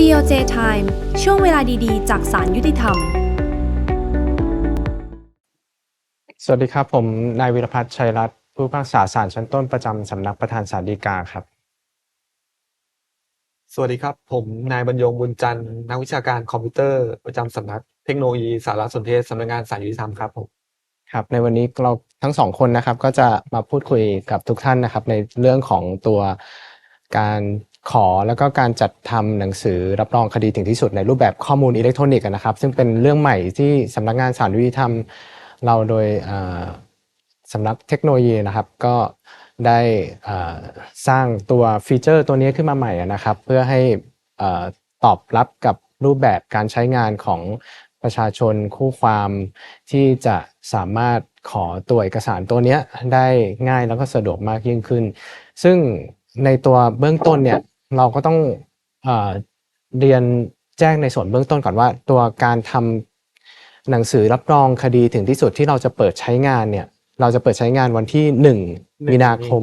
COJ Time ช่วงเวลาดีๆ จากศาลยุติธรรม สวัสดีครับ ผมนายวิรพัฒน์ชัยรัตน์ผู้พิพากษาศาลชั้นต้นประจำสำนักประธานศาลฎีกาครับ สวัสดีครับ ผมนายบรรยงบุญจันทร์นักวิชาการคอมพิวเตอร์ประจำสำนักเทคโนโลยีสารสนเทศสำนักงานศาลยุติธรรมครับผมครับในวันนี้เราทั้งสองคนนะครับ ก็จะมาพูดคุยกับทุกท่านนะครับ ในเรื่องของตัวการ ขอแล้วก็การจัดทำหนังสือรับรองคดีถึงที่สุดในรูปแบบข้อมูลอิเล็กทรอนิกส์นะครับ ซึ่งเป็นเรื่องใหม่ที่สำนักงานศาลยุติธรรม เราโดยสำนักเทคโนโลยีนะครับก็ได้สร้างตัวฟีเจอร์ตัวนี้ขึ้นมาใหม่นะครับ เพื่อให้ตอบรับกับรูปแบบการใช้งานของประชาชนคู่ความที่จะสามารถขอตัวเอกสารตัวนี้ได้ง่ายแล้วก็สะดวกมากยิ่งขึ้น ซึ่งในตัวเบื้องต้นเนี่ย เราก็ต้องเออเรียนแจ้งในส่วนเบื้องต้นก่อนว่า ตัวการทำหนังสือรับรองคดีถึงที่สุดที่เราจะเปิดใช้งานเนี่ย เราจะเปิดใช้งานวันที่ 1 มีนาคม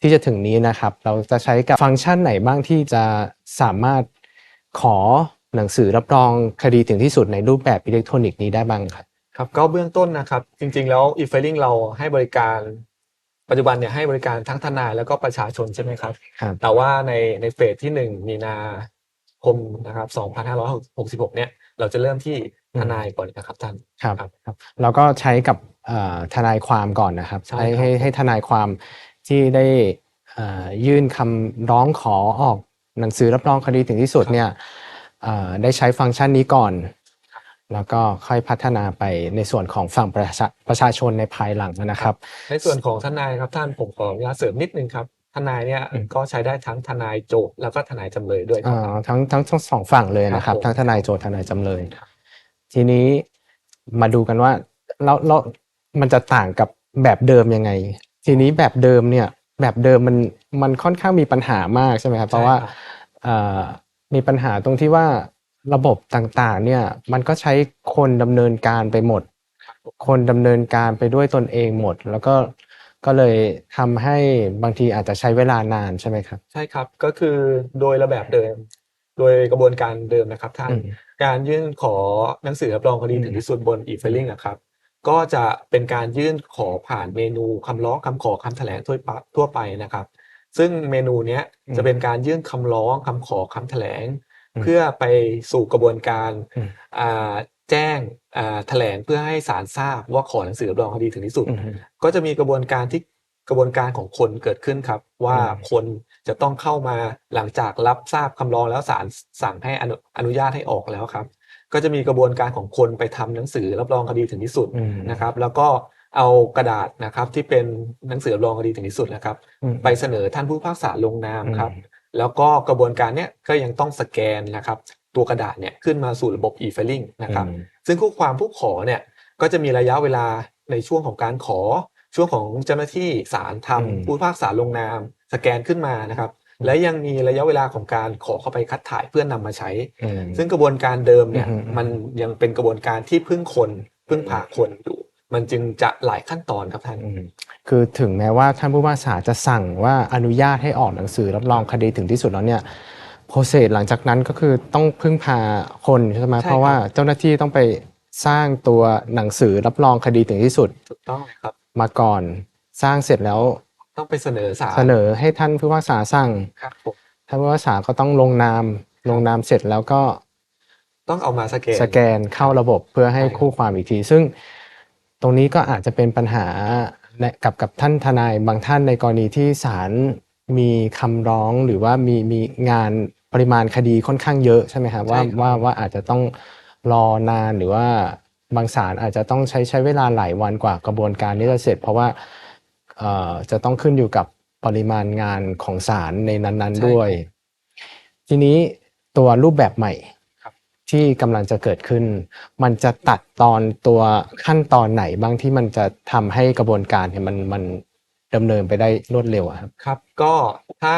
ที่จะถึงนี้นะครับ เราจะใช้กับฟังก์ชันไหนบ้างที่จะสามารถขอหนังสือรับรองคดีถึงที่สุดในรูปแบบอิเล็กทรอนิกส์นี้ได้บ้างครับครับก็เบื้องต้นนะครับ จริงๆแล้ว e-filing เราให้บริการ ปัจจุบันเนี่ยให้บริการทั้งทนายแล้วก็ประชาชนใช่ไหมครับ ครับแต่ว่าในในเฟสที่ 1 มีนาคมนะครับ2566 เนี่ย เราจะเริ่มที่ทนายก่อนนะครับท่าน ครับครับครับเราก็ใช้กับเอ่อทนายความก่อนนะครับใช่ให้ครับ ให้ให้ทนายความที่ได้เอ่อยื่นคำร้องขอออกหนังสือรับรองคดีถึงที่สุดเนี่ยเอ่อได้ใช้ฟังก์ชันนี้ก่อน แล้วก็ค่อยพัฒนาไปในส่วนของฝั่งประชาประชาชนในภายหลังนะครับ ในส่วนของทนายครับท่านผมขออนุญาตเสริมนิดนึงครับทนายเนี่ยอืมก็ใช้ได้ทั้งทนายโจทย์แล้วก็ทนายจำเลยด้วยคอ่รับาทั้งทั้งทั้งสองฝั่งเลยนะครับครับผมทั้งทนายโจทย์ทนายจำเลย ทีนี้มาดูกันว่าแล้วแล้วมันจะต่างกับแบบเดิมยังไง ทีนี้แบบเดิมเนี่ย แบบเดิมมันมันค่อนข้างมีปัญหามากใช่ไหมครับ เพราะว่าใช่ครับเอ่อมีปัญหาตรงที่ว่า ระบบต่างๆ เนี่ย มันก็ใช้คนดำเนินการไปหมด คนดำเนินการไปด้วยตนเองหมด แล้วก็ก็เลยทำให้บางทีอาจจะใช้เวลานานใช่ไหมครับ ใช่ครับก็คือโดยระแบบเดิม โดยกระบวนการเดิมนะครับท่าน อืม การยื่นขอหนังสือรับรองคดีอืม ถึงที่สุดบน e-filing อะครับ ก็จะเป็นการยื่นขอผ่านเมนูคำร้องคำขอคำแถลงทั่วไปทั่วไปนะครับ ซึ่งเมนูเนี้ยจะเป็นการยื่นคำร้องคำขอคำแถลงอืม เพื่อไปสู่กระบวนการอืมอ่าแจ้งอ่าแถลงเพื่อให้ศาลทราบว่าขอหนังสือรับรองคดีถึงที่สุดอืมก็จะมีกระบวนการที่กระบวนการของคนเกิดขึ้นครับ ว่าอืมคนจะต้องเข้ามาหลังจากรับทราบคำร้องแล้วศาลสั่งให้อนุอนุญาตให้ออกแล้วครับ ก็จะมีกระบวนการของคนไปทำหนังสือรับรองคดีถึงที่สุดอืมนะครับ แล้วก็เอากระดาษนะครับที่เป็นหนังสือรับรองคดีถึงที่สุดนะครับอืมไปเสนอท่านผู้พิพากษาลงนามครับอืม แล้วก็กระบวนการเนี้ยก็ยังต้องสแกนนะครับตัวกระดาษเนี่ยขึ้นมาสู่ระบบ e-filing นะครับอืมซึ่งคู่ความผู้ขอเนี่ยก็จะมีระยะเวลาในช่วงของการขอ ช่วงของเจ้าหน้าที่ศาลทอืมำผู้พิพากษาลงนาม สแกนขึ้นมานะครับและยังมีระยะเวลาของการขอเข้าไปคัดถ่ายเพื่อนนำมาใช้อืมซึ่งกระบวนการเดิมเนี่ยอืมอืมมันยังเป็นกระบวนการที่พึ่งคนพึ่งพาคนอยู่ มันจึงจะหลายขั้นตอนครับท่านอืมคือถึงแม้ว่าท่านผู้พิพากษาจะสั่งว่าอนุญาตให้ออกหนังสือรับรองคดีถึงที่สุดแล้วเนี่ยโปรเซสหลังจากนั้นก็คือต้องพึ่งพาคนใช่ไหมใช่ครับเพราะว่าเจ้าหน้าที่ต้องไปสร้างตัวหนังสือรับรองคดีถึงที่สุดถูกต้องครับมาก่อนสร้างเสร็จแล้วต้องไปเสนอศาลเสนอให้ท่านผู้พิพากษาสั่งครับผมท่านผู้พิพากษาก็ต้องลงนามลงนามเสร็จแล้วก็ ต้องเอามาสแกนสแกนเข้าระบบเพื่อให้ใช่ครับคู่ความอีกที ซึ่ง ตรงนี้ก็อาจจะเป็นปัญหาในกับกับท่านทนายบางท่านในกรณีที่ศาลมีคำร้องหรือว่ามีมีงานปริมาณคดีค่อนข้างเยอะใช่ไหมครับว่าใช่ครับว่าว่าอาจจะต้องรอนานหรือว่าบางศาลอาจจะต้องใช้ใช้เวลาหลายวันกว่ากระบวนการนี้จะเสร็จ เพราะว่าเอ่อจะต้องขึ้นอยู่กับปริมาณงานของศาลในนั้นใช่ๆด้วย ทีนี้ตัวรูปแบบใหม่ครับ ที่กำลังจะเกิดขึ้น มันจะตัดตอนตัวขั้นตอนไหนบ้างที่มันจะทำให้กระบวนการเนี่ยมันมันดำเนินไปได้รวดเร็วอะครับครับ ก็ถ้า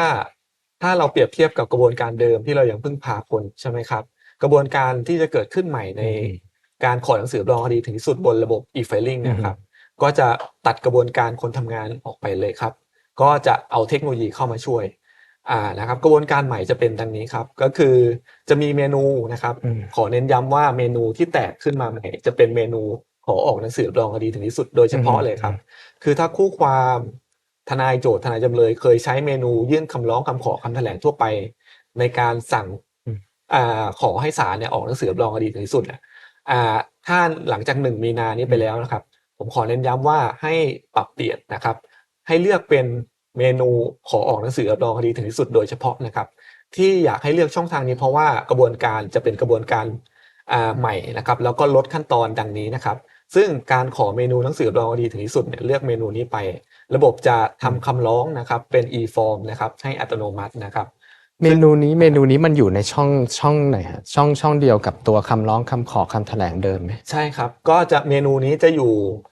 ถ้าเราเปรียบเทียบกับกระบวนการเดิมที่เรายังพึ่งพาคนใช่ไหมครับ กระบวนการที่จะเกิดขึ้นใหม่ในอืมการขอหนังสือรับรองคดีถึงที่สุดบนระบบ e-filing นะครับก็จะตัดกระบวนการคนทำงานออกไปเลยครับ ก็จะเอาเทคโนโลยีเข้ามาช่วย อ่านะครับกระบวนการใหม่จะเป็นดังนี้ครับก็คือจะมีเมนูนะครับอืมขอเน้นย้ำว่าเมนูที่แตกขึ้นมาใหม่จะเป็นเมนูขอออกหนังสือรับรองคดีถึงที่สุดโดยเฉพาะเลยครับ คือถ้าคู่ความทนายโจทย์ทนายจำเลย เคยใช้เมนูยื่นคำร้องคำขอคำแถลงทั่วไป ในการสั่งอืมอ่าขอให้ศาลเนี่ยออกหนังสือรับรองคดีถึงที่สุดเนี่ยอ่าถ้าหลังจากหนึ่งมีนานี้ไปแล้วนะครับ ผมขอเน้นย้ำว่าให้ปรับเปลี่ยนนะครับ ให้เลือกเป็น เมนูขอออกหนังสือรับรองคดีถึงที่สุดโดยเฉพาะนะครับ ที่อยากให้เลือกช่องทางนี้เพราะว่ากระบวนการจะเป็นกระบวนการใหม่นะครับแล้วก็ลดขั้นตอนดังนี้นะครับ ซึ่งการขอเมนูหนังสือรับรองคดีถึงที่สุดเนี่ยเลือกเมนูนี้ไป ระบบจะทำคำร้องนะครับเป็น e-form นะครับให้อัตโนมัตินะครับ เมนูนี้เมนูนี้มันอยู่ในช่องช่องไหนฮะช่องช่องเดียวกับตัวคำร้องคำขอคำแถลงเดิมไหม ใช่ครับ ก็จะเมนูนี้จะอยู่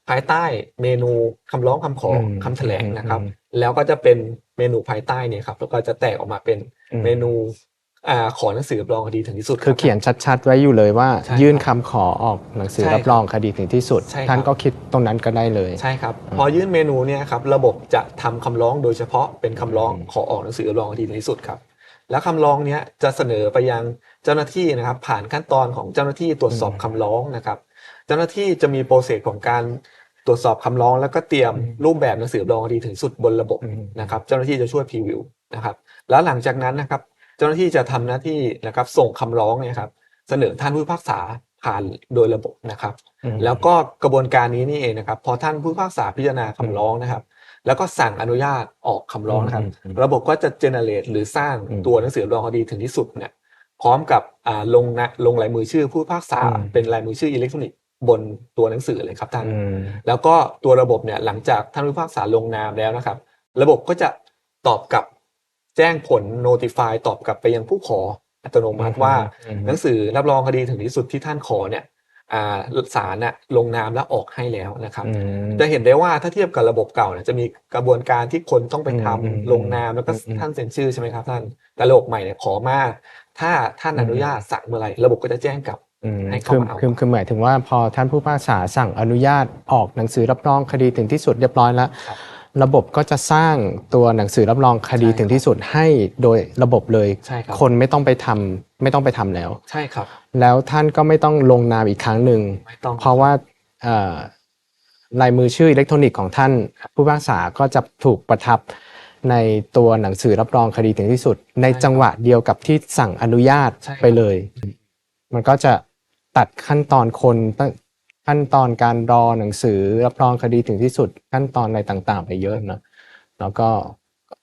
ภายใต้เมนูคำร้องคำขออมคำแถลงนะครับอืมแล้วก็จะเป็นเมนูภายใต้เนี่ยครับแล้วก็จะแตกออกมาเป็นอืมเมนูอ่าขอหนังสือรับรองคดีถึงที่สุดคือรับเขียนชัดๆ ไว้อยู่เลยว่าใช่ครับยื่นคำขอออกหนังสือใช่รับรองคดีถึงที่สุดใช่ครับท่านก็คิดตรงนั้นก็ได้เลยใช่ครับอืมพอยื่นเมนูเนี่ยครับระบบจะทำคำร้องโดยเฉพาะเป็นคำร้องอืมขอออกหนังสือรับรองคดีถึงที่สุดครับ แล้วคำร้องเนี้ยจะเสนอไปยังเจ้าหน้าที่นะครับ ผ่านขั้นตอนของเจ้าหน้าที่ตรวจสอบคำร้องนะครับ เจ้าหน้าที่จะมีโปรเซสของการตรวจสอบคำร้องแล้วก็เตรียมรูปแบบหนังสือรับรองคดีถึงสุดบนระบบอืมนะครับ เจ้าหน้าที่จะช่วยพรีวิวนะครับ แล้วหลังจากนั้นนะครับ เจ้าหน้าที่จะทำหน้าที่นะครับ ส่งคำร้องเนี่ยครับ เสนอท่านผู้พิพากษาผ่านโดยระบบนะครับอืมแล้วก็กระบวนการนี้นี่เองนะครับ พอท่านผู้พิพากษาพิจารณาคำร้องนะครับ แล้วก็สั่งอนุญาตออกคำร้องนะครับอืมอืมระบบก็จะเจเนเรตหรือสร้างอืมตัวหนังสือรับรองคดีถึงที่สุดเนี่ยพร้อมกับอ่าลงนะลงลายมือชื่อผู้พิพากษาอืมเป็นลายมือชื่ออิเล็กทรอนิกส์บนตัวหนังสือเลยครับท่านอืมแล้วก็ตัวระบบเนี่ยหลังจากท่านผู้พิพากษาลงนามแล้วนะครับ ระบบก็จะตอบกลับแจ้งผล notify ตอบกลับไปยังผู้ขออัตโนมัติว่าอืมหนังสือรับรองคดีถึงที่สุดที่ท่านขอเนี่ยอ่า ศาลน่ะลงนามและออกให้แล้วนะครับอืมจะเห็นได้ว่าถ้าเทียบกับระบบเก่าเนี่ยจะมีกระบวนการที่คนต้องไปทำอืมลงนามแล้วก็อืมท่านเซ็นชื่อใช่ไหมครับท่านแต่ระบบใหม่เนี่ยขอมาถ้าท่านอนุญาตสั่งเมื่อไหร่ระบบก็จะแจ้งกลับอืมให้เข้าคือมาเอาคือคือหมายถึงว่าพอท่านผู้พิพากษาสั่งอนุญาตออกหนังสือรับรองคดีถึงที่สุดเรียบร้อยแล้วค รับระบบก็จะสร้างตัวหนังสือรับรองคดีใช่ถึงที่สุดให้โดยระบบเลยใช่ครับคนไม่ต้องไปทำไม่ต้องไปทำแล้ว ใช่ครับ แล้วท่านก็ไม่ต้องลงนามอีกครั้งหนึ่งไม่ต้องเพราะว่าเอ่อลายมือชื่ออิเล็กทรอนิกส์ของท่าน ผู้พิพากษาก็จะถูกประทับในตัวหนังสือรับรองคดีถึงที่สุด ในจังหวะเดียวกับที่สั่งอนุญาตใช่ครับไปเลย มันก็จะตัดขั้นตอนคนตั้ง ขั้นตอนการรอหนังสือรับรองคดีถึงที่สุด ขั้นตอนอะไรต่างๆ ไปเยอะนะแล้วก็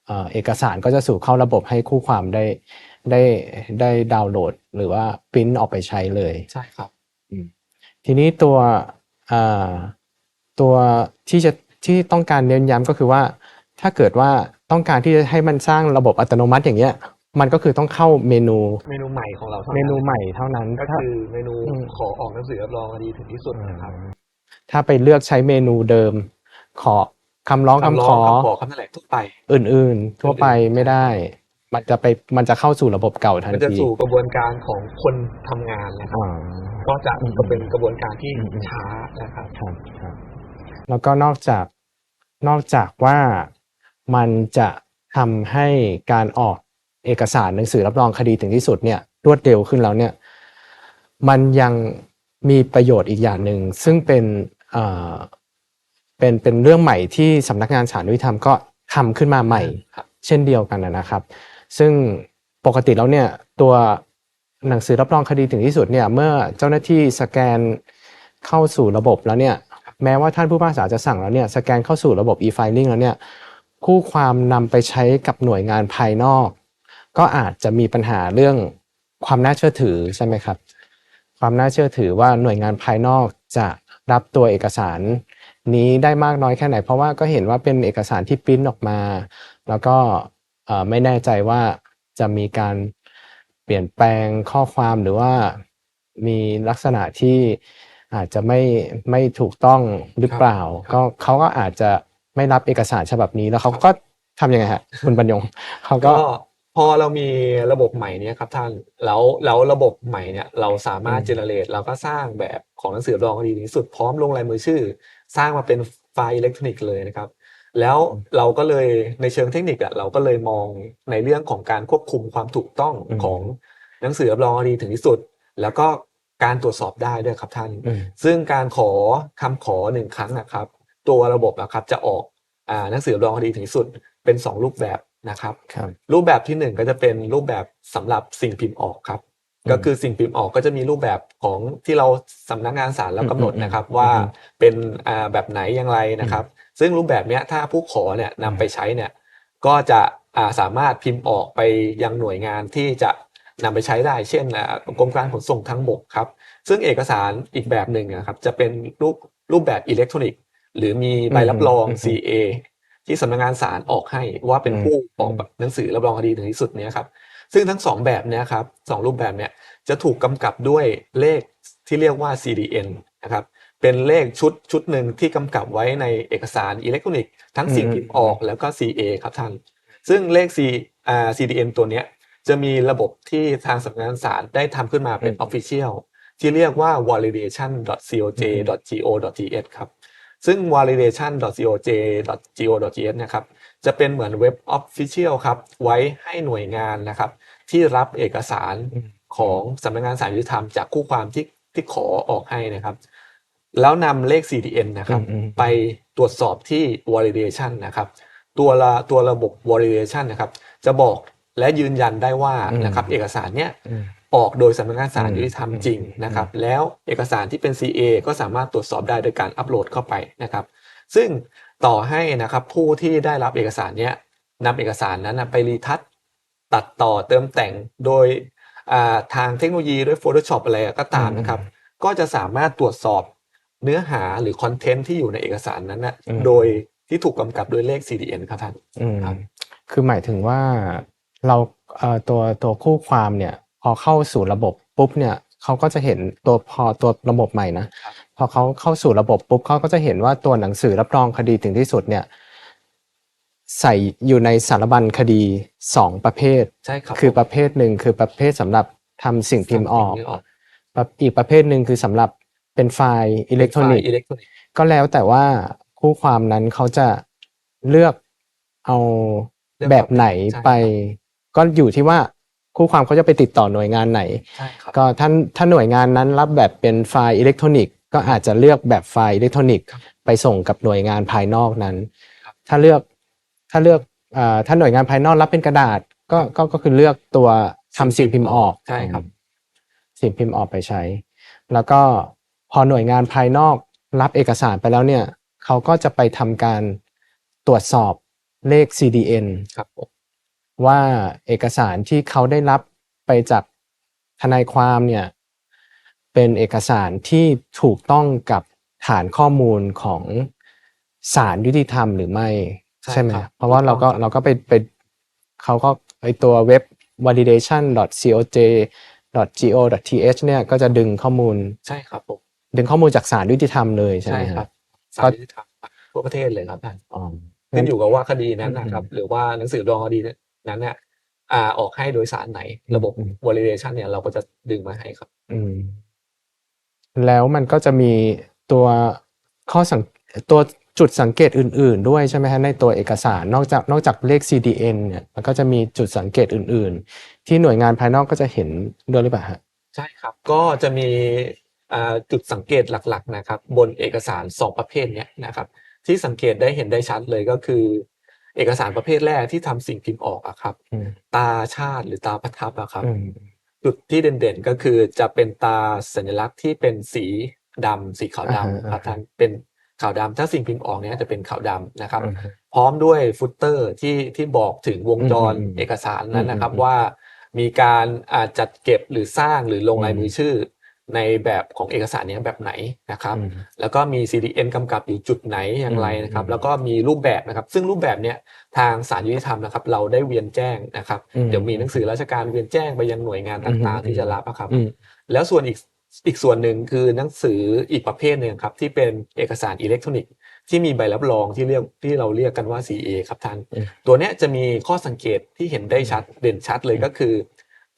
เอ่อเอกสารก็จะสู่เข้าระบบให้คู่ความได้ได้ได้ดาวน์โหลด หรือว่าปริ้นออกไปใช้เลยใช่ครับทีนี้ตัวอ่าตัวที่จะที่ต้องการเน้นย้ำก็คือว่า ถ้าเกิดว่าต้องการที่จะให้มันสร้างระบบอัตโนมัติอย่างเงี้ย มันก็คือต้องเข้าเมนูเมนูใหม่ของเราท่าเมนูะใหม่เท่านั้นก็ถ้า คือเมนูอืม ขอออกหนังสือรับรองคดีถึงที่สุดนะครับถ้าไปเลือกใช้เมนูเดิม ขอคำร้องคำขอคำขอคำแถลงทั่วไป อื่นๆ ทั่วไปไม่ได้ มันจะไปมันจะเข้าสู่ระบบเก่าทันมันจะทีสู่กระบวนการของคนทำงานนะครับอ่า ก็จะอืมก็เป็นกระบวนการที่อืมอืม ช้านะครับ ครับครับแล้วก็นอกจากนอกจากว่ามันจะทำให้การออก เอกสารหนังสือรับรองคดีถึงที่สุดเนี่ยรวดเร็วขึ้นแล้วเนี่ยมันยังมีประโยชน์อีกอย่างหนึ่งซึ่งเป็นเอ่อเป็นเป็นเรื่องใหม่ที่สำนักงานศาลยุติธรรมก็ทำขึ้นมาใหม่ครับเช่นเดียวกันนะนะครับ ซึ่งปกติแล้วเนี่ยตัวหนังสือรับรองคดีถึงที่สุดเนี่ยเมื่อเจ้าหน้าที่สแกนเข้าสู่ระบบแล้วเนี่ยแม้ว่าท่านผู้พิพากษาจะสั่งแล้วเนี่ยสแกนเข้าสู่ระบบ e-filing แล้วเนี่ยคู่ความนำไปใช้กับหน่วยงานภายนอก ก็อาจจะมีปัญหาเรื่องความน่าเชื่อถือใช่ไหมครับ ความน่าเชื่อถือว่าหน่วยงานภายนอกจะรับตัวเอกสารนี้ได้มากน้อยแค่ไหน เพราะว่าก็เห็นว่าเป็นเอกสารที่ปริ้นออกมา แล้วก็เอ่อไม่แน่ใจว่าจะมีการเปลี่ยนแปลงข้อความหรือว่ามีลักษณะที่อาจจะไม่ไม่ถูกต้องหรือเปล่าครับก็เขาก็อาจจะไม่รับเอกสารฉบับนี้แล้วเขาก็ทำยังไงฮะคุณบรรยงเขาก็ก็ พอเรามีระบบใหม่เนี้ยครับท่านแล้วแล้วระบบใหม่เนี่ยเราสามารถอืมเจเนเรตเราก็สร้างแบบของหนังสือรับรองคดีถึงที่สุดพร้อมลงลายมือชื่อ สร้างมาเป็นไฟล์อิเล็กทรอนิกส์เลยนะครับ แล้วเราก็เลยในเชิงเทคนิคอะเราก็เลยมองในเรื่องของการควบคุมความถูกต้องอืมของหนังสือรับรองคดีถึงที่สุด แล้วก็การตรวจสอบได้ด้วยครับท่านอืมซึ่งการขอคำขอหนึ่งครั้งนะครับ ตัวระบบนะครับจะออกอ่าหนังสือรับรองคดีถึงที่สุดเป็นสองรูปแบบ นะครับครับรูปแบบที่หนึ่งก็จะเป็นรูปแบบสำหรับสิ่งพิมพ์ออกครับอืมก็คือสิ่งพิมพ์ออกก็จะมีรูปแบบของที่เราสำนักงานศาลเรากำหนดอืมอืมนะครับอืมว่าเป็นอ่าแบบไหนอย่างไรนะครับ ซึ่งรูปแบบเนี้ยถ้าผู้ขอเนี่ยนำไปใช้เนี่ยก็จะอ่าสามารถพิมพ์ออกไปยังหน่วยงานที่จะนำไปใช้ได้ เช่นอ่ากรมการขนส่งทางบกครับ ซึ่งเอกสารอีกแบบหนึ่งนะครับจะเป็นรูปรูปแบบอิเล็กทรอนิกส์ หรือมีใบรับรองอืม CA ที่สำนักงานศาลออกให้ว่าเป็นอืมผู้ออกหนังสือรับรองคดีถึงที่สุดเนี้ยครับซึ่งทั้งสองแบบเนี้ยครับสองรูปแบบเนี้ยจะถูกกำกับด้วยเลขที่เรียกว่า CDN นะครับเป็นเลขชุดชุดหนึ่งที่กำกับไว้ในเอกสารอิเล็กทรอนิกส์ทั้งสิ่งพิมพ์ออกแล้วก็ CA ครับท่านซึ่งเลข C อ่า CDN ตัวเนี้ยจะมีระบบที่ทางสำนักงานศาลได้ทำขึ้นมาเป็นอืม Official ที่เรียกว่า validation.coj.go.th ครับ ซึ่ง validation.coj.go.th นะครับจะเป็นเหมือนเว็บ Official ครับไว้ให้หน่วยงานนะครับที่รับเอกสารอืมของสำนักงานศาลยุติธรรมจากคู่ความที่ที่ขอออกให้นะครับ แล้วนำเลข CDN นะครับอืมอืมไปตรวจสอบที่ validation นะครับตัวละตัวระบบ validation นะครับจะบอกและยืนยันได้ว่าอืมนะครับเอกสารเนี้ย อืมออกโดยสำนักงานศาลอืมยุติธรรมอืมจริงนะครับ แล้วเอกสารที่เป็น CA ก็สามารถตรวจสอบได้โดยการอัปโหลดเข้าไปนะครับ ซึ่งต่อให้นะครับผู้ที่ได้รับเอกสารเนี้ยนำเอกสารนั้นนะไปรีทัชตัดต่อเติมแต่งโดยอ่าทางเทคโนโลยีด้วย Photoshop อะไรก็ตามนะครับ ก็จะสามารถตรวจสอบเนื้อหาหรือคอนเทนต์ที่อยู่ในเอกสารนั้นนะอืมโดยที่ถูกกำกับด้วยเลข CDN ครับท่านอืมครับคือหมายถึงว่าเราเอ่อตัวตัวคู่ความเนี่ย พอเข้าสู่ระบบปุ๊บเนี่ยเขาก็จะเห็นตัวพอตัวระบบใหม่นะครับพอเขาเข้าสู่ระบบปุ๊บเขาก็จะเห็นว่าตัวหนังสือรับรองคดีถึงที่สุดเนี่ยใส่อยู่ในสารบัญคดีสองประเภทใช่ครับคือประเภทหนึ่งคือประเภทสำหรับทำสิ่งพิมพ์ออกสิ่งพิมพ์ออกประอีกประเภทหนึ่งคือสำหรับเป็นไฟล์อิเล็กทรอนิกส์อิเล็กทรอนิกส์ก็แล้วแต่ว่าคู่ความนั้นเขาจะเลือกเอาเลือกแบบไหนใช่ไป ก็อยู่ที่ว่า คู่ความเขาจะไปติดต่อหน่วยงานไหน ใช่ครับ ก็ท่านถ้าหน่วยงานนั้นรับแบบเป็นไฟล์อิเล็กทรอนิกส์ก็อาจจะเลือกแบบไฟล์อิเล็กทรอนิกส์ครับไปส่งกับหน่วยงานภายนอกนั้น ครับถ้าเลือกถ้าเลือกอ่าถ้าหน่วยงานภายนอกรับเป็นกระดาษก็ก็ก็คือเลือกตัวทำสิ่งพิมพ์ออกใช่ครับ สิ่งพิมพ์ออกไปใช้ แล้วก็พอหน่วยงานภายนอกรับเอกสารไปแล้วเนี่ยเขาก็จะไปทำการตรวจสอบเลข CDN ครับผม ว่าเอกสารที่เขาได้รับไปจากทนายความเนี่ยเป็นเอกสารที่ถูกต้องกับฐานข้อมูลของศาลยุติธรรมหรือไม่ใช่ใช่ไหมครับเพราะว่าเราก็ถูกต้องครับเราก็ไปไปเขาก็ไอตัวเว็บ validation.coj.go.th เนี่ยก็จะดึงข้อมูล ใช่ครับผมดึงข้อมูลจากศาลยุติธรรมเลยใช่ไหใช่มครับฮะสารยุติธรรมทั่วประเทศเลยครับท่านอ๋อ ขึ้นอยู่กับว่าคดีนั้นนะครับอืมหรือว่าหนังสือรองคดีนั้ นเนี่ยอ่าออกให้โดยสารไหน ระบบอืม validation เนี่ยเราก็จะดึงมาให้ครับ อืม แล้วมันก็จะมีตัวข้อสังตัวจุดสังเกตอื่น ๆ ด้วยใช่ไหมฮะในตัวเอกสารนอกจากนอกจากเลข CDN เนี่ยมันก็จะมีจุดสังเกตอื่น ๆ ที่หน่วยงานภายนอกก็จะเห็นด้วยหรือเปล่าฮะใช่ครับ ก็จะมีอ่าจุดสังเกตหลัก ๆ นะครับ บนเอกสารสองประเภทเนี้ยนะครับ ที่สังเกตได้เห็นได้ชัดเลยก็คือ เอกสารประเภทแรกที่ทำสิ่งพิมพ์ออกอะครับอืมตาชาติหรือตาประทับอะครับอืมจุดที่เด่นๆก็คือจะเป็นตาสัญลักษณ์ที่เป็นสีดำสีขาวอ่าฮะดำครับอ่าฮะท่านเป็นขาวดำถ้าสิ่งพิมพ์ออกเนี้ยจะเป็นขาวดำนะครับอืมพร้อมด้วยฟุตเตอร์ที่ที่บอกถึงวงจรอืมอืมเอกสารนั้นนะครับอืมอืมว่ามีการอ่าจัดเก็บหรือสร้างหรือลงลายอืมมือชื่อ ในแบบของเอกสารเนี้ยแบบไหนนะครับอืมแล้วก็มี CDN กำกับอยู่จุดไหนอย่างไรนะครับอืมแล้วก็มีรูปแบบนะครับ ซึ่งรูปแบบเนี้ยทางสารยุติธรรมนะครับ เราได้เวียนแจ้งนะครับอืมเดี๋ยวมีหนังสือราชการเวียนแจ้งไปยังหน่วยงานต่างอืมๆที่จะรับนะครับอืมแล้วส่วนอีกอีกส่วนหนึ่งคือหนังสืออีกประเภทหนึ่งครับที่เป็นเอกสารอิเล็กทรอนิกส์ที่มีใบรับรองที่เรียกที่เราเรียกกันว่า CA ครับท่านอืมตัวเนี้ยจะมีข้อสังเกตที่เห็นได้ชัดเด่นชัดเลยก็คือ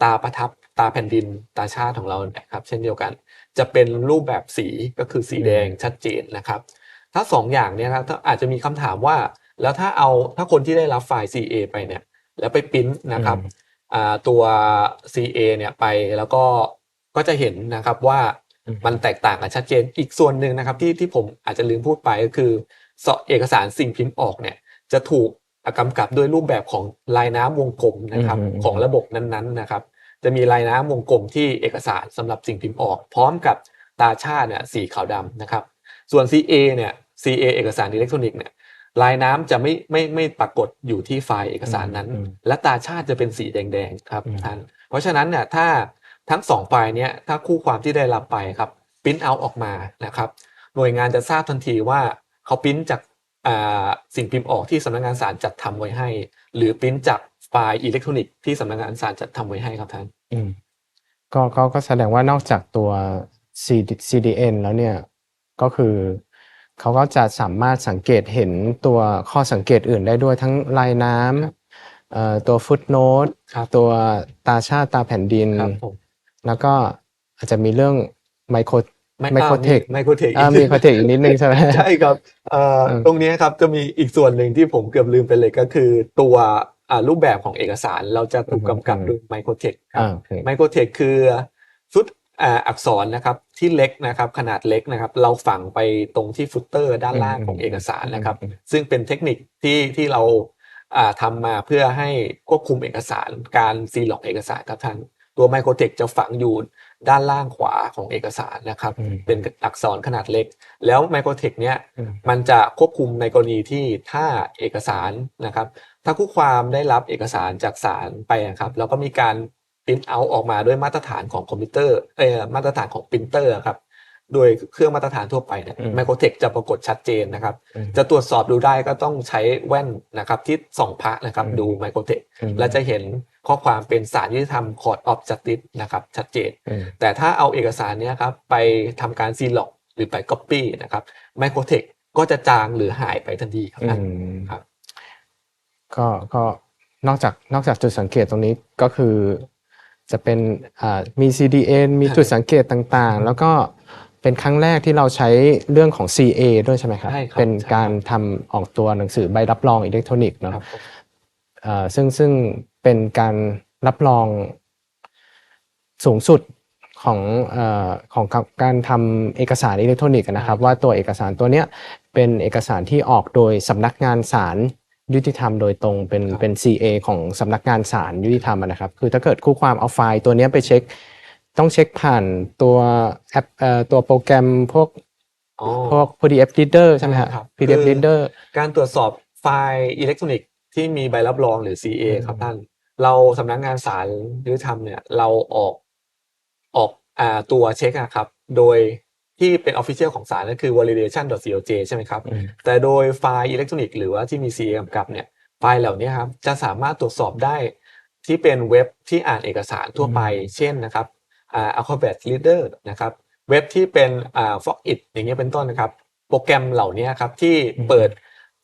ตาประทับ ตาแผ่นดินตาชาติของเรานะครับเช่นเดียวกัน จะเป็นรูปแบบสีก็คือสีแดงชัดเจนนะครับ ถ้าสองอย่างเนี้ยครับถ้าอาจจะมีคำถามว่า แล้วถ้าเอาถ้าคนที่ได้รับไฟล์ CA ไปเนี่ยแล้วไปปริ้นนะครับอืมอ่าตัว CA เนี่ยไปแล้วก็ก็จะเห็นนะครับว่าอืมมันแตกต่างกันชัดเจนอีกส่วนหนึ่งนะครับที่ที่ผมอาจจะลืมพูดไปก็คือสเอกสารสิ่งพิมพ์ออกเนี่ยจะถูกกำกับด้วยรูปแบบของลายน้ำวงกลมนะครับอืมอืมของระบบนั้นๆนะครับ จะมีลายน้ำวงกลมที่เอกสารสำหรับสิ่งพิมพ์ออก พร้อมกับตาชาติเนี่ยสีขาวดำนะครับ ส่วน CA เนี่ย CA เอกสารอิเล็กทรอนิกส์เนี่ยลายน้ำจะไม่ไม่ไม่ปรากฏอยู่ที่ไฟล์เอกสารนั้นอืมและตาชาติจะเป็นสีแดงๆครับอืมท่านเพราะฉะนั้นเนี่ยถ้าทั้งสองไฟล์เนี้ยถ้าคู่ความที่ได้รับไปครับปริ้นเอาออกมานะครับ หน่วยงานจะทราบทันทีว่าเขาปริ้นจากอ่าสิ่งพิมพ์ออกที่สำนักงานศาลจัดทำไว้ให้ หรือปริ้นจาก ไฟล์อิเล็กทรอนิกส์ที่สำนักงานศาลจัดทำไว้ให้ครับท่านอืมก็ก็ก็แสดงว่านอกจากตัว CD CDN แล้วเนี่ยก็คือเขาก็จะสามารถสังเกตเห็นตัวข้อสังเกตอื่นได้ด้วยทั้งลายน้ครับำเอ่อตัวฟุตโนตครับตัวตาชาติตาแผ่นดินครับผมแล้วก็อาจจะมีเรื่องไมโครไมโครเทคไมโครเทคอ่ามีโครเทคอีกนิดนึงใช่ไหมใช่ครับเอ่อเออตรงนี้ครับจะมีอีกส่วนหนึ่งที่ผมเกือบลืมไปเลยก็คือตัวอ่า รูปแบบของเอกสารเราจะถูกกำกับด้วยไมโครเทคครับอ่าโอเคไมโครเทคคือชุดอ่าอักษรนะครับที่เล็กนะครับขนาดเล็กนะครับ เราฝังไปตรงที่ฟุตเตอร์ด้านล่างของเอกสารนะครับอืมซึ่งเป็นเทคนิคที่ที่เราอ่าทำมาเพื่อให้ควบคุมเอกสารการซีล็อกเอกสารครับท่านตัวไมโครเทคจะฝังอยู่ด้านล่างขวาของเอกสารนะครับอืมเป็นอักษรขนาดเล็ก แล้วไมโครเทคเนี้ยอืมมันจะควบคุมในกรณีที่ถ้าเอกสารนะครับ ถ้าคู่ความได้รับเอกสารจากศาลไปอะครับ แล้วก็มีการปริ้นเอาออกมาด้วยมาตรฐานของคอมพิวเตอร์เอ่อมาตรฐานของปรินเตอร์ครับโดยเครื่องมาตรฐานทั่วไปเนี่ยอืมไมโครเทคจะปรากฏชัดเจนนะครับอืมจะตรวจสอบดูได้ก็ต้องใช้แว่นนะครับที่ส่องพระนะครับอืมดูไมโครเทคอืมและจะเห็นข้อความเป็นสารยุติธรรม Court of Justice นะครับชัดเจนอืมแต่ถ้าเอาเอกสารเนี้ยครับไปทำการซีล็อกหรือไปก๊อปปี้นะครับไมโครเทคก็จะจางหรือหายไปทันทีครับอืท่านมครับ ก็ก็นอกจากนอกจากจุดสังเกตตรงนี้ก็คือจะเป็นอ่ามี CDN มีจุดสังเกตต่างๆ แล้วก็เป็นครั้งแรกที่เราใช้เรื่องของ CA ด้วยใช่ไหมครับใช่ครับเป็นใช่ครับการทำออกตัวหนังสือใบรับรองอิเล็กทรอนิกส์เนาะครับผมอ่าซึ่งซึ่งเป็นการรับรองสูงสุดของเอ่อของการทำเอกสารอิเล็กทรอนิกส์นะครับ ว่าตัวเอกสารตัวเนี้ยเป็นเอกสารที่ออกโดยสำนักงานศาล ยุติธรรมโดยตรงเป็นครับเป็น CA ของสำนักงานศาลยุติธรรมอะนะครับ คือถ้าเกิดคู่ความเอาไฟล์ตัวเนี้ยไปเช็ค ต้องเช็คผ่านตัวแอปเอ่อตัวโปรแกรมพวกอ๋อพวก PDF reader ใช่ไหมฮะครับ PDF คือ reader การตรวจสอบไฟล์อิเล็กทรอนิกส์ที่มีใบรับรองหรือ CA อืมครับท่าน เราสำนักงานศาลยุติธรรมเนี่ยเราออกออกอ่าตัวเช็คอะครับ โดย ที่เป็น Official ของศาลก็คือ validation.coj ใช่ไหมครับอืมแต่โดยไฟล์อิเล็กทรอนิกส์หรือว่าที่มี CA กำกับเนี่ยไฟล์เหล่านี้ครับจะสามารถตรวจสอบได้ที่เป็นเว็บที่อ่านเอกสารทั่วไป เช่นนะครับอ่า Acrobat Reader นะครับเว็บที่เป็นอ่า Foxit อย่างเงี้ยเป็นต้นนะครับ โปรแกรมเหล่านี้ครับที่อืมเปิด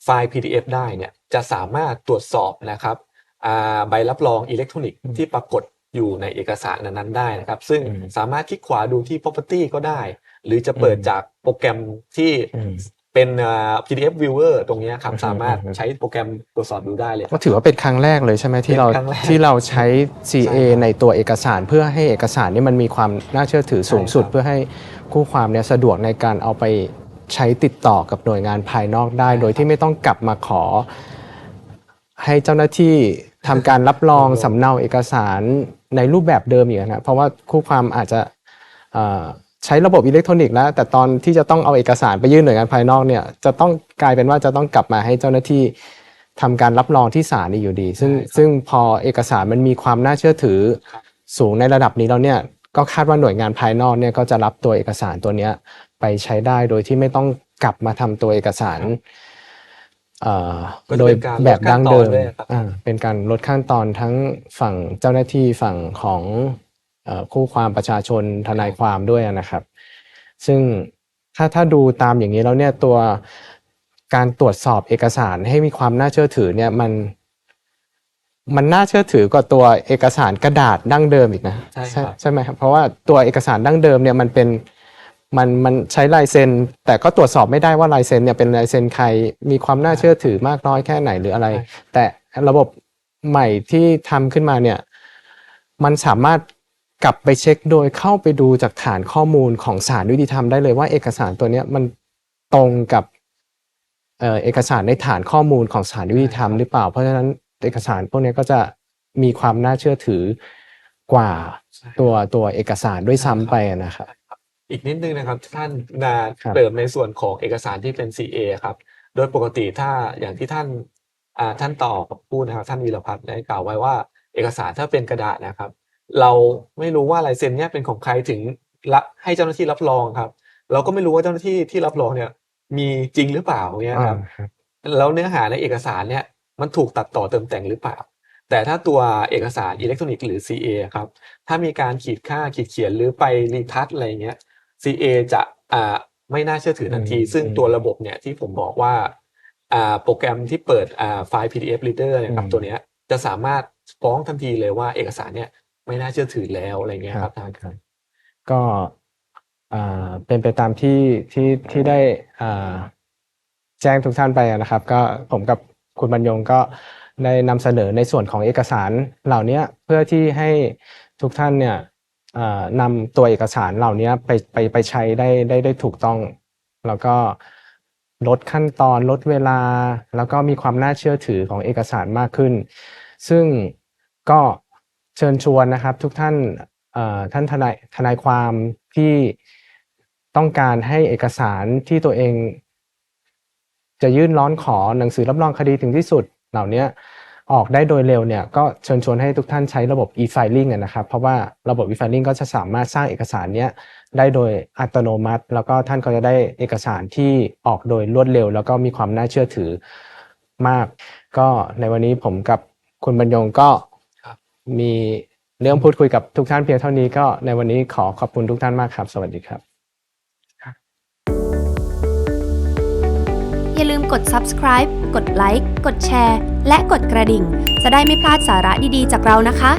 ไฟล์ PDF ได้เนี่ยจะสามารถตรวจสอบนะครับอ่าใบรับรองอิเล็กทรอนิกส์ที่ปรากฏอยู่ในเอกสารนั้นๆได้นะครับ ซึ่งอืมสามารถคลิกขวาดูที่ property ก็ได้ หรือจะเปิดอืมจากโปรแกรมที่อืมเป็นอ่า PDF viewer ตรงเนี้ยครับอืมสามารถอืมใช้โปรแกรมตรวจสอบดูได้เลย ก็ถือว่าเป็นครั้งแรกเลยใช่ไหมที่เราเป็นครั้งแรกที่เราใช้ CA ใช่ครับในตัวเอกสาร เพื่อให้เอกสารนี้มันมีความน่าเชื่อถือสูงสุดใช่ครับเพื่อให้คู่ความเนี่ยสะดวกในการเอาไปใช้ติดต่อกับหน่วยงานภายนอกได้ใช่ครับโดยที่ไม่ต้องกลับมาขอ ให้เจ้าหน้าที่ทำการรับรองรับรองสำเนาเอกสารในรูปแบบเดิมอีกนะเพราะว่าคู่ความอาจจะเอ่อ ใช้ระบบอิเล็กทรอนิกส์แล้ว แต่ตอนที่จะต้องเอาเอกสารไปยื่นหน่วยงานภายนอกเนี่ยจะต้องกลายเป็นว่าจะต้องกลับมาให้เจ้าหน้าที่ทำการรับรองที่ศาลนี่อยู่ดี ซึ่งใช่ครับซึ่งพอเอกสารมันมีความน่าเชื่อถือครับสูงในระดับนี้แล้วเนี่ยก็คาดว่าหน่วยงานภายนอกเนี่ยก็จะรับตัวเอกสารตัวเนี้ยไปใช้ได้โดยที่ไม่ต้องกลับมาทำตัวเอกสารเอ่อก็จะโดยเป็นการแบบลดขั้ดั้นงตอนเดิมด้วยครับอ่าเป็นการลดขั้นตอนทั้งฝั่งเจ้าหน้าที่ฝั่งของเอ่อ คู่ความประชาชนทนายความด้วยนะครับ ซึ่งถ้าถ้าดูตามอย่างนี้แล้วเนี่ยตัวการตรวจสอบเอกสารให้มีความน่าเชื่อถือเนี่ยมันมันน่าเชื่อถือกว่าตัวเอกสารกระดาษดั้งเดิมอีกนะใช่ครับใช่ไหมครับเพราะว่าตัวเอกสารดั้งเดิมเนี่ยมันเป็นมันมันใช้ลายเซ็น แต่ก็ตรวจสอบไม่ได้ว่าลายเซ็นเนี่ยเป็นลายเซ็นใครมีความน่าเชื่อถือมากน้อยแค่ไหนหรืออะไรใช่แต่ระบบใหม่ที่ทำขึ้นมาเนี่ย มันสามารถ กลับไปเช็คโดยเข้าไปดูจากฐานข้อมูลของศาลยุติธรรมได้เลยว่าเอกสารตัวเนี้ยมันตรงกับเออเอกสารในฐานข้อมูลของศาลยุติธรรมหรือเปล่า เพราะฉะนั้นเอกสารพวกนี้ก็จะมีความน่าเชื่อถือกว่าตัวตัวเอกสารด้วยซ้ำไปนะครับอีกนิดนึงนะครับท่านนาเติมในส่วนของเอกสารที่เป็น CA ครับ โดยปกติถ้าอย่างที่ท่านท่านต่อบพูดนะครับท่านวีรพัฒน์ได้กล่าวไว้ว่า เอกสารถ้าเป็นกระดาษนะครับ เราไม่รู้ว่าลายเซ็นเนี่ยเป็นของใครถึงละให้เจ้าหน้าที่รับรองครับ เราก็ไม่รู้ว่าเจ้าหน้าที่ที่รับรองเนี่ย มีจริงหรือเปล่าเนี่ยครับอ่าครับแล้วเนื้อหาในเอกสารเนี่ยมันถูกตัดต่อเติมแต่งหรือเปล่า แต่ถ้าตัวเอกสารอิเล็กทรอนิกส์หรือ CA ครับถ้ามีการขีดค่าขีดเขียนหรือไปรีทัชอะไรเงี้ย CA จะอ่าไม่น่าเชื่อถือทันทีอืมซึ่งอืมตัวระบบเนี่ยที่ผมบอกว่าอ่าโปรแกรมที่เปิดอ่าไฟล์ PDF reader เนะครับอืมตัวเนี้ยจะสามารถฟ้องทันทีเลยว่าเอกสารเนี่ย ไม่น่าเชื่อถือแล้วอะไรเงี้ยครับท่านครับก็อ่าเป็นไปตามที่ที่ที่ได้อ่าแจ้งทุกท่านไปนะครับ ก็ผมกับคุณบรรยงก็ได้นำเสนอในส่วนของเอกสารเหล่านี้เพื่อที่ให้ทุกท่านเนี่ยอ่านำตัวเอกสารเหล่านี้ไปไปไปใช้ได้ได้ได้ถูกต้อง แล้วก็ลดขั้นตอนลดเวลา แล้วก็มีความน่าเชื่อถือของเอกสารมากขึ้น ซึ่งก็ เชิญชวนนะครับ ทุกท่านท่านทนายทนายความที่ต้องการให้เอกสารที่ตัวเอง จะยื่นร้องขอหนังสือรับรองคดีถึงที่สุดเหล่านี้ออกได้โดยเร็วเนี่ยก็เชิญชวนให้ทุกท่านใช้ระบบ e-filing นะครับ เพราะว่าระบบ e-filing ก็จะสามารถสร้างเอกสารเนี้ยได้โดยอัตโนมัติ แล้วก็ท่านก็จะได้เอกสารที่ออกโดยรวดเร็ว แล้วก็มีความน่าเชื่อถือมาก ก็ในวันนี้ผมกับคุณบรรยงก็ มีเรื่องพูดคุยกับทุกท่านเพียงเท่านี้ก็ในวันนี้ขอขอบคุณทุกท่านมากครับ สวัสดีครับอย่าลืมกด subscribe กดไลค์ กดแชร์ และกดกระดิ่ง จะได้ไม่พลาดสาระดีๆ จากเรานะคะ